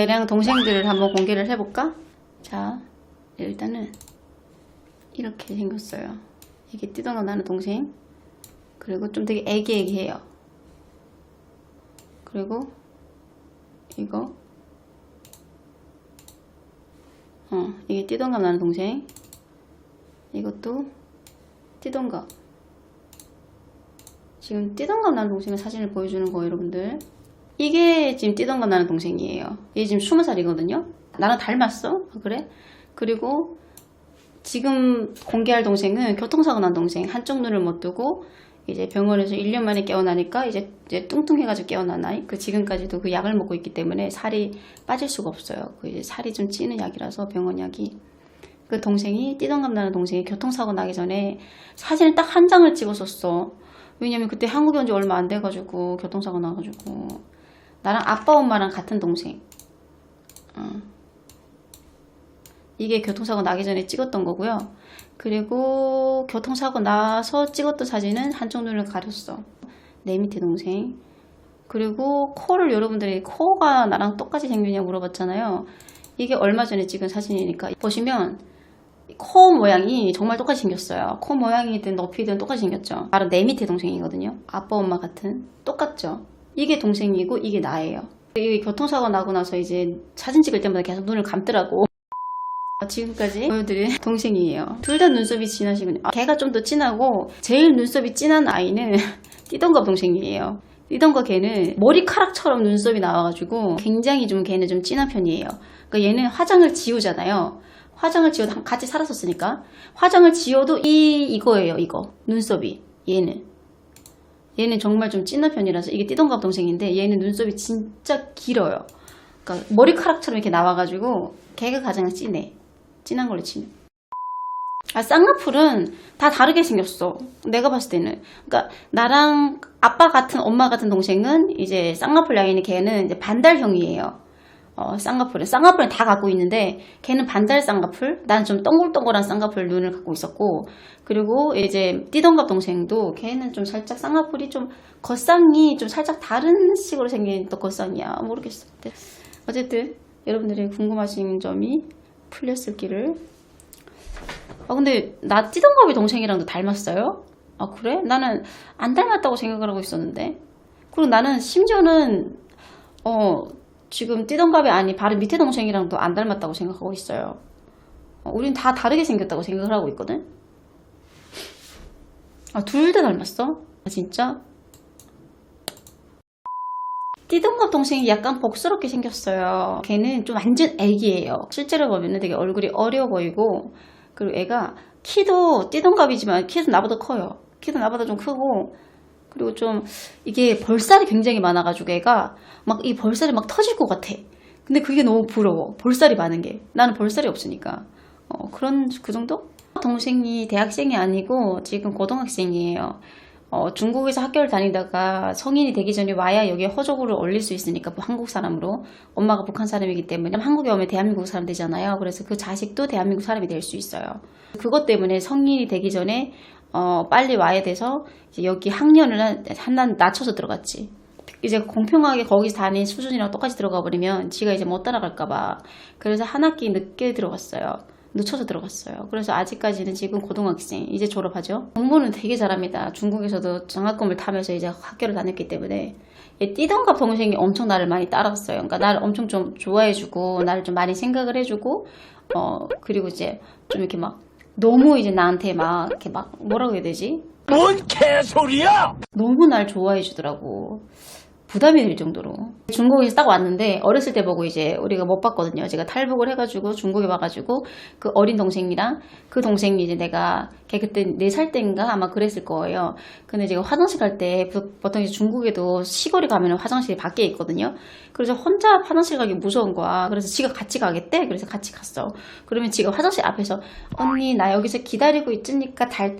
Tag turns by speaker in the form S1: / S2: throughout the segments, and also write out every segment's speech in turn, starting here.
S1: 대량 동생들을 한번 공개를 해볼까? 자, 일단은 이렇게 생겼어요. 이게 띠동갑 나는 동생. 그리고 좀 되게 애기애기해요. 그리고 이거 어 이게 띠동갑 나는 동생. 이것도 띠동갑. 지금 띠동갑 나는 동생의 사진을 보여주는 거예요, 여러분들. 이게 지금 띠동갑 나는 동생이에요. 얘 지금 20살이거든요. 나랑 닮았어? 아, 그래? 그리고 지금 공개할 동생은 교통사고 난 동생. 한쪽 눈을 못 뜨고 이제 병원에서 1년 만에 깨어나니까 이제, 이제 뚱뚱해가지고 깨어난 아이. 그 지금까지도 그 약을 먹고 있기 때문에 살이 빠질 수가 없어요. 그 이제 살이 좀 찌는 약이라서 병원 약이. 그 동생이 띠동갑 나는 동생이 교통사고 나기 전에 사진을 딱 한 장을 찍었었어. 왜냐면 그때 한국에 온 지 얼마 안 돼가지고 교통사고 나가지고 나랑 아빠 엄마랑 같은 동생. 어. 이게 교통사고 나기 전에 찍었던 거고요. 그리고 교통사고 나서 찍었던 사진은 한쪽 눈을 가렸어. 내 밑에 동생. 그리고 코를 여러분들이 코가 나랑 똑같이 생겼냐 물어봤잖아요. 이게 얼마 전에 찍은 사진이니까 보시면 코 모양이 정말 똑같이 생겼어요. 코 모양이든 높이든 똑같이 생겼죠. 바로 내 밑에 동생이거든요. 아빠 엄마 같은 똑같죠. 이게 동생이고 이게 나예요. 이게 교통사고 나고 나서 이제 사진 찍을 때마다 계속 눈을 감더라고. 지금까지 보여드린 동생이에요. 둘 다 눈썹이 진하시군요. 아, 걔가 좀 더 진하고 제일 눈썹이 진한 아이는 띠동갑 동생이에요. 띠동갑 걔는 머리카락처럼 눈썹이 나와가지고 굉장히 좀 걔는 좀 진한 편이에요. 그러니까 얘는 화장을 지우잖아요. 화장을 지워도 같이 살았었으니까 화장을 지워도 이 이거예요 이거 눈썹이 얘는 얘는 정말 좀 진한 편이라서 이게 띠동갑 동생인데 얘는 눈썹이 진짜 길어요. 그러니까 머리카락처럼 이렇게 나와가지고 걔가 가장 진해. 진한 걸로 치면. 아 쌍꺼풀은 다 다르게 생겼어. 내가 봤을 때는. 그러니까 나랑 아빠 같은 엄마 같은 동생은 이제 쌍꺼풀 라인이 걔는 이제 반달형이에요 어, 쌍꺼풀은 쌍꺼풀은 다 갖고 있는데 걔는 반달 쌍꺼풀 난 좀 동글동글한 쌍꺼풀 눈을 갖고 있었고 그리고 이제 띠동갑 동생도 걔는 좀 살짝 쌍꺼풀이 좀 겉쌍이 좀 살짝 다른 식으로 생긴 또 겉쌍이야. 모르겠어. 어쨌든 여러분들이 궁금하신 점이 풀렸을 기를 아 근데 나 띠동갑이 동생이랑도 닮았어요? 아 그래? 나는 안 닮았다고 생각을 하고 있었는데. 그리고 나는 심지어는 어 지금 띠동갑이 아니 바로 밑에 동생이랑도 안 닮았다고 생각하고 있어요. 어, 우린 다 다르게 생겼다고 생각을 하고 있거든. 아, 둘 다 닮았어? 아, 진짜? 띠동갑 동생이 약간 복스럽게 생겼어요. 걔는 좀 완전 애기예요. 실제로 보면 되게 얼굴이 어려 보이고, 그리고 애가 키도 띠동갑이지만 키도 나보다 커요. 키도 나보다 좀 크고, 그리고 좀 이게 볼살이 굉장히 많아가지고 애가 막이 볼살이 막 터질 것 같아. 근데 그게 너무 부러워. 볼살이 많은 게. 나는 볼살이 없으니까. 어, 그런, 그 정도? 동생이 대학생이 아니고 지금 고등학생이에요. 어, 중국에서 학교를 다니다가 성인이 되기 전에 와야 여기에 허족으로 올릴 수 있으니까 뭐 한국 사람으로 엄마가 북한 사람이기 때문에 한국에 오면 대한민국 사람 되잖아요. 그래서 그 자식도 대한민국 사람이 될 수 있어요. 그것 때문에 성인이 되기 전에 어, 빨리 와야 돼서 여기 학년을 한, 한 낮춰서 들어갔지. 이제 공평하게 거기서 다닌 수준이랑 똑같이 들어가 버리면 지가 이제 못 따라갈까봐. 그래서 한 학기 늦게 들어갔어요. 늦춰서 들어갔어요. 그래서 아직까지는 지금 고등학생, 이제 졸업하죠. 공부는 되게 잘합니다. 중국에서도 장학금을 타면서 이제 학교를 다녔기 때문에. 얘 띠동갑 동생이 엄청 나를 많이 따랐어요. 그러니까 나를 엄청 좀 좋아해주고, 나를 좀 많이 생각을 해주고, 어, 그리고 이제 좀 이렇게 막, 너무 이제 나한테 막, 이렇게 막, 뭐라고 해야 되지?
S2: 뭔 개소리야!
S1: 너무 날 좋아해 주더라고. 부담이 될 정도로. 중국에서 딱 왔는데 어렸을 때 보고 이제 우리가 못 봤거든요. 제가 탈북을 해가지고 중국에 와가지고 그 어린 동생이랑 그 동생이 이제 내가 걔 그때 4살 때인가 아마 그랬을 거예요. 근데 제가 화장실 갈 때 보통 이제 중국에도 시골에 가면 화장실이 밖에 있거든요. 그래서 혼자 화장실 가기 무서운 거야. 그래서 지가 같이 가겠대. 그래서 같이 갔어. 그러면 지가 화장실 앞에서 언니 나 여기서 기다리고 있으니까 달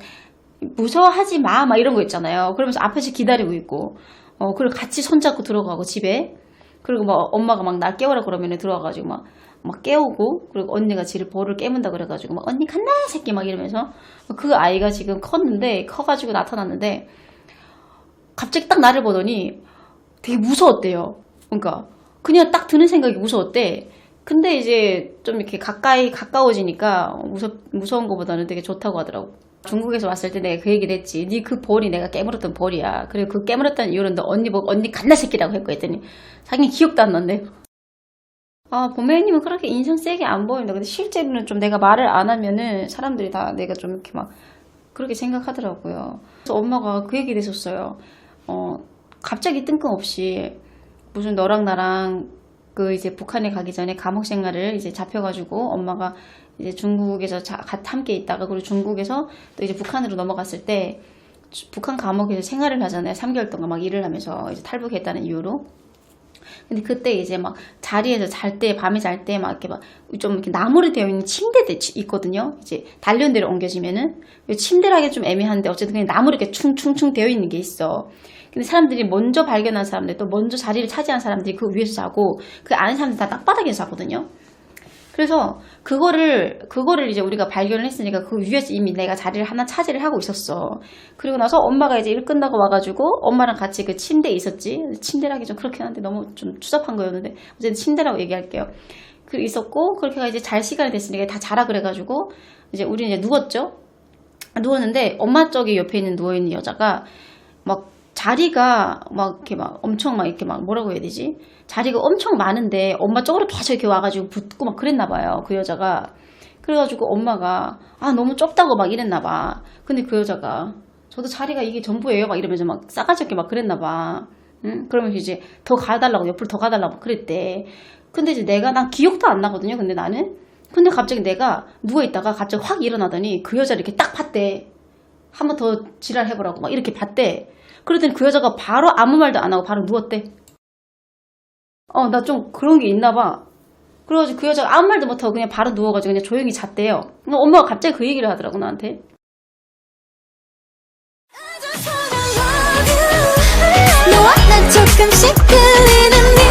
S1: 무서워하지 마, 막 이런 거 있잖아요. 그러면서 앞에서 기다리고 있고, 어, 그리고 같이 손잡고 들어가고, 집에. 그리고 막 엄마가 막날 깨우라 그러면 들어와가지고 막, 막 깨우고, 그리고 언니가 지를 볼을 깨문다 그래가지고 막, 언니 간다, 새끼 막 이러면서. 그 아이가 지금 컸는데, 커가지고 나타났는데, 갑자기 딱 나를 보더니 되게 무서웠대요. 그러니까, 그냥 딱 드는 생각이 무서웠대. 근데 이제 좀 이렇게 가까이 가까워지니까 무서 무서운 것보다는 되게 좋다고 하더라고. 중국에서 왔을 때 내가 그 얘기를 했지. 네 그 벌이 내가 깨물었던 벌이야. 그리고 그 깨물었다는 이유는 너 언니 보고 언니 갓나 새끼라고 했고 했더니 자기 기억도 안 난대. 아, 보메님은 그렇게 인상 세게 안 보인다. 근데 실제로는 좀 내가 말을 안 하면은 사람들이 다 내가 좀 이렇게 막 그렇게 생각하더라고요. 그래서 엄마가 그 얘기를 했었어요. 어, 갑자기 뜬금없이 무슨 너랑 나랑 그 이제 북한에 가기 전에 감옥 생활을 이제 잡혀가지고 엄마가 이제 중국에서 자, 가- 함께 있다가 그리고 중국에서 또 이제 북한으로 넘어갔을 때 주- 북한 감옥에서 생활을 하잖아요. 3개월 동안 막 일을 하면서 이제 탈북했다는 이유로. 근데 그때 이제 막 자리에서 잘 때, 밤에 잘 때 막 이렇게 막 좀 이렇게 나무로 되어 있는 침대들 있거든요. 이제 단련대로 옮겨지면은 침대라기 좀 애매한데 어쨌든 그냥 나무로 이렇게 충충충 되어 있는 게 있어. 근데 사람들이 먼저 발견한 사람들 또 먼저 자리를 차지한 사람들이 그 위에서 자고 그 안에 사람들 다 땅바닥에서 자거든요. 그래서 그거를 그거를 이제 우리가 발견을 했으니까 그 위에서 이미 내가 자리를 하나 차지를 하고 있었어. 그리고 나서 엄마가 이제 일 끝나고 와가지고 엄마랑 같이 그 침대에 있었지. 침대라기 좀 그렇긴 한데 너무 좀 추잡한 거였는데 어쨌든 침대라고 얘기할게요. 그 있었고 그렇게 이제 잘 시간이 됐으니까 다 자라 그래가지고 이제 우리 이제 누웠죠. 누웠는데 엄마 쪽에 옆에 있는 누워 있는 여자가 막 자리가 막 이렇게 막 엄청 막 이렇게 막 뭐라고 해야 되지? 자리가 엄청 많은데 엄마 쪽으로 계속 이렇게 와가지고 붙고 막 그랬나 봐요. 그 여자가. 그래가지고 엄마가 아 너무 좁다고 막 이랬나 봐. 근데 그 여자가 저도 자리가 이게 전부예요 막 이러면서 막 싸가지 없게 막 그랬나 봐. 응? 그러면서 이제 더 가달라고 옆으로 더 가달라고 그랬대. 근데 이제 내가 난 기억도 안 나거든요. 근데 나는 근데 갑자기 내가 누워 있다가 갑자기 확 일어나더니 그 여자를 이렇게 딱 봤대. 한 번 더 지랄해보라고 막 이렇게 봤대. 그랬더니 그 여자가 바로 아무 말도 안 하고 바로 누웠대. 어, 나 좀 그런 게 있나 봐. 그래가지고 그 여자가 아무 말도 못하고 그냥 바로 누워가지고 그냥 조용히 잤대요. 엄마가 갑자기 그 얘기를 하더라고, 나한테. 너와 나 조금씩 그리는 네